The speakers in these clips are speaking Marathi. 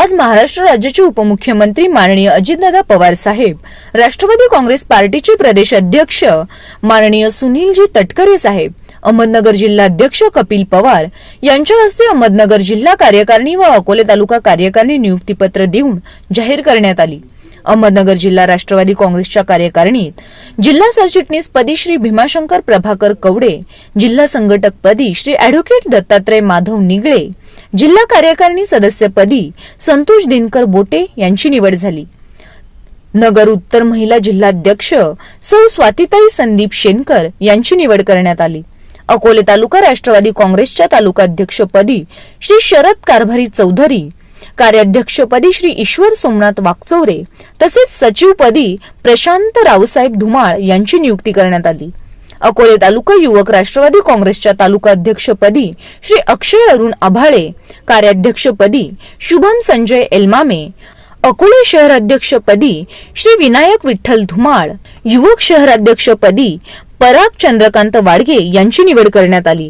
आज महाराष्ट्र राज्याचे उपमुख्यमंत्री माननीय अजितदादा पवार साहेब राष्ट्रवादी काँग्रेस पार्टीचे प्रदेश अध्यक्ष माननीय सुनीलजी तटकरे साहेब अहमदनगर जिल्हाध्यक्ष कपिल पवार यांच्या हस्ते अहमदनगर जिल्हा कार्यकारिणी व अकोले तालुका कार्यकारिणी नियुक्तीपत्र देऊन जाहीर करण्यात आली. अहमदनगर जिल्हा राष्ट्रवादी काँग्रेसच्या कार्यकारिणीत जिल्हा सरचिटणीस पदी श्री भीमाशंकर प्रभाकर कवडे जिल्हा संघटकपदी श्री अॅडव्होकेट दत्तात्रय माधव निगळे जिल्हा कार्यकारिणी सदस्यपदी संतोष दिनकर बोटे यांची निवड झाली. नगर उत्तर महिला जिल्हाध्यक्ष सौ स्वातिताई संदीप शेनकर यांची निवड करण्यात आली. अकोले तालुका राष्ट्रवादी काँग्रेसच्या तालुकाध्यक्षपदी श्री शरद कारभारी चौधरी कार्याध्यक्षपदी श्री ईश्वर सोमनाथ वाकचौरे तसेच सचिवपदी प्रशांत रावसाहेब धुमाळ यांची नियुक्ती करण्यात आली. अकोले तालुका युवक राष्ट्रवादी काँग्रेसच्या तालुकाध्यक्षपदी श्री अक्षय अरुण आभाळे कार्याध्यक्षपदी शुभम संजय एलमामे अकोले शहराध्यक्षपदी श्री विनायक विठ्ठल धुमाळ युवक शहराध्यक्षपदी पराग चंद्रकांत वाडगे यांची निवड करण्यात आली.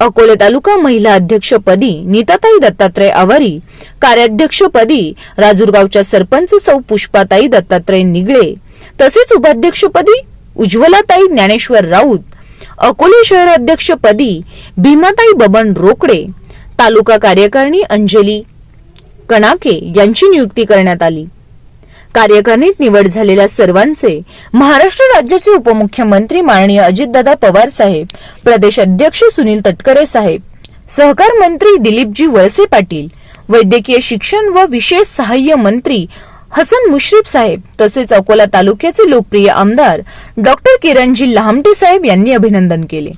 अकोले तालुका महिला अध्यक्षपदी नीताताई दत्तात्रय आवारी कार्याध्यक्षपदी राजूरगावच्या सरपंच सौ पुष्पाताई दत्तात्रय निगळे तसेच उपाध्यक्षपदी उज्ज्वलाताई ज्ञानेश्वर राऊत अकोले शहराध्यक्षपदी भीमाताई बबन रोकडे तालुका कार्यकारिणी अंजली कणाके यांची नियुक्ती करण्यात आली. कार्यकारिणीत निवड झालेल्या सर्वांचे महाराष्ट्र राज्याचे उपमुख्यमंत्री माननीय अजितदादा पवार साहेब प्रदेश अध्यक्ष सुनील तटकरे साहेब सहकार मंत्री दिलीपजी वळसे पाटील वैद्यकीय शिक्षण व विशेष सहाय्य मंत्री हसन मुश्रीफ साहेब तसेच अकोला तालुक्याचे लोकप्रिय आमदार डॉक्टर किरणजी लहामटे साहेब यांनी अभिनंदन केले.